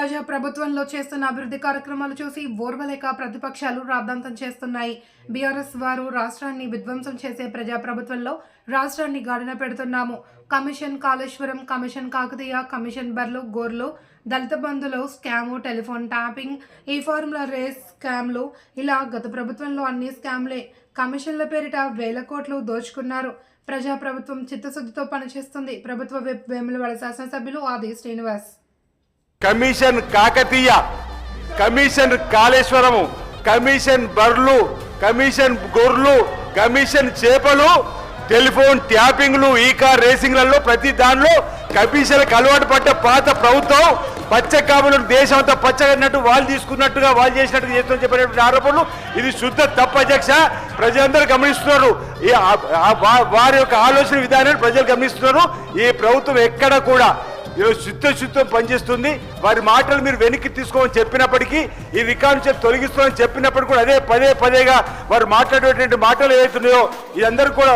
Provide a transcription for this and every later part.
ప్రజా ప్రభుత్వంలో చేస్తున్న అభివృద్ధి కార్యక్రమాలు చూసి ఓర్వలేక ప్రతిపక్షాలు రాద్ధాంతం చేస్తున్నాయి. బీఆర్ఎస్ వారు రాష్ట్రాన్ని విధ్వంసం చేసే ప్రజా ప్రభుత్వంలో రాష్ట్రాన్ని గాడిన పెడుతున్నాము. Commission Kaleshwaram commission Kakatiya commission బర్లు గోర్లు దళిత బంధులు స్కాము టెలిఫోన్ ట్యాపింగ్ ఈ ఫార్ములా రేస్ స్కామ్లు ఇలా గత ప్రభుత్వంలో అన్ని స్కామ్లే. కమిషన్ల పేరిట వేల కోట్లు దోచుకున్నారు. ప్రజా ప్రభుత్వం చిత్తశుద్ధితో పనిచేస్తుంది. ప్రభుత్వ విప్ వేములవాడ శాసనసభ్యులు Adi Srinivas. Commission Kakatiya commission Kaleshwaram commission బర్లు కమిషన్ గొర్రెలు కమిషన్ చేపలు టెలిఫోన్ ట్యాపింగ్లు ఈ కార్ రేసింగ్లలో ప్రతి దానిలో కమిషన్లకు అలవాటు పడ్డ పాత ప్రభుత్వం పచ్చ కాబులు దేశం అంతా పచ్చగన్నట్టు వాళ్ళు తీసుకున్నట్టుగా వాళ్ళు చేసినట్టుగా చేస్తున్న చెప్పినటువంటి ఆరోపణలు. ఇది శుద్ధ తప్ప అధ్యక్ష. ప్రజలందరూ గమనిస్తున్నారు. ఈ వారి యొక్క ఆలోచన విధానాన్ని ప్రజలు గమనిస్తున్నారు. ఈ ప్రభుత్వం ఎక్కడ కూడా ఈరోజు శుద్ధం పనిచేస్తుంది. వారి మాటలు మీరు వెనక్కి తీసుకోమని చెప్పినప్పటికీ ఈ రికార్డు నుంచి తొలగిస్తామని చెప్పినప్పటికీ కూడా అదే పదే పదేగా వారు మాట్లాడేటువంటి మాటలు ఏవైతున్నాయో ఇదందరూ కూడా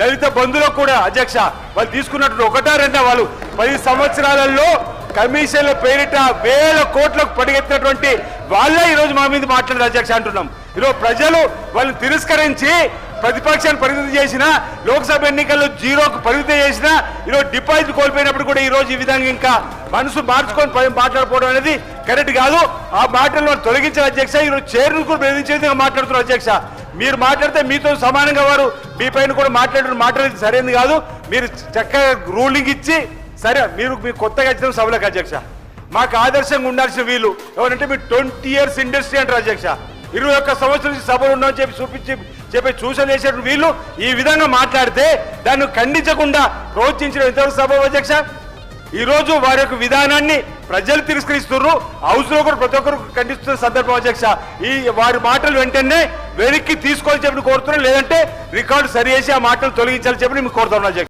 దళిత బంధువులకు కూడా అధ్యక్ష వాళ్ళు తీసుకున్నట్టు ఒకటా రెండా వాళ్ళు పది సంవత్సరాలలో కమిషన్ల పేరిట వేల కోట్లకు పడిగెత్తినటువంటి వాళ్ళే ఈరోజు మా మీద మాట్లాడారు అధ్యక్ష అంటున్నాం. ఈరోజు ప్రజలు వాళ్ళని తిరస్కరించి ప్రతిపక్షాన్ని పరిమితి చేసిన లోక్సభ ఎన్నికల్లో జీరోకు పరిమితి చేసిన ఈరోజు డిపాజిట్ కోల్పోయినప్పుడు కూడా ఈ రోజు ఈ విధంగా ఇంకా మనసు మార్చుకొని మాట్లాడుకోవడం అనేది కరెక్ట్ కాదు. ఆ మాటలను తొలగించిన అధ్యక్ష. ఈరోజు చైర్ను కూడా బెదిరించే విధంగా మాట్లాడుతున్నారు అధ్యక్ష. మీరు మాట్లాడితే మీతో సమానంగా వారు మీ పైన కూడా మాట్లాడిన మాట్లాడేది సరైనది కాదు. మీరు చక్కగా రూలింగ్ ఇచ్చి సరే మీరు మీ కొత్తగా ఇచ్చిన సభలకు అధ్యక్ష. మాకు ఆదర్శంగా ఉండాల్సిన వీలు ఎవరంటే మీరు ట్వంటీ ఇయర్స్ ఇండస్ట్రీ అంటారు అధ్యక్ష. ఇరవై ఒక్క సంవత్సరం నుంచి సభలు ఉన్నామని చెప్పి చూపించి చెప్పి సూచన చేసేటువంటి వీళ్ళు. ఈ విధంగా మాట్లాడితే దాన్ని ఖండించకుండా ప్రోత్సహించిన ఇంతవరకు సభ అధ్యక్ష? ఈ రోజు వారి యొక్క విధానాన్ని ప్రజలు తిరస్కరిస్తున్నారు. హౌస్లో కూడా ప్రతి ఒక్కరు ఖండిస్తున్న సందర్భం అధ్యక్ష. ఈ వారి మాటలు వెంటనే వెనక్కి తీసుకోవాలని చెప్పి కోరుతున్నారు లేదంటే రికార్డు సరి చేసి ఆ మాటలు తొలగించాలని చెప్పి మీకు కోరుతున్నాం అధ్యక్ష.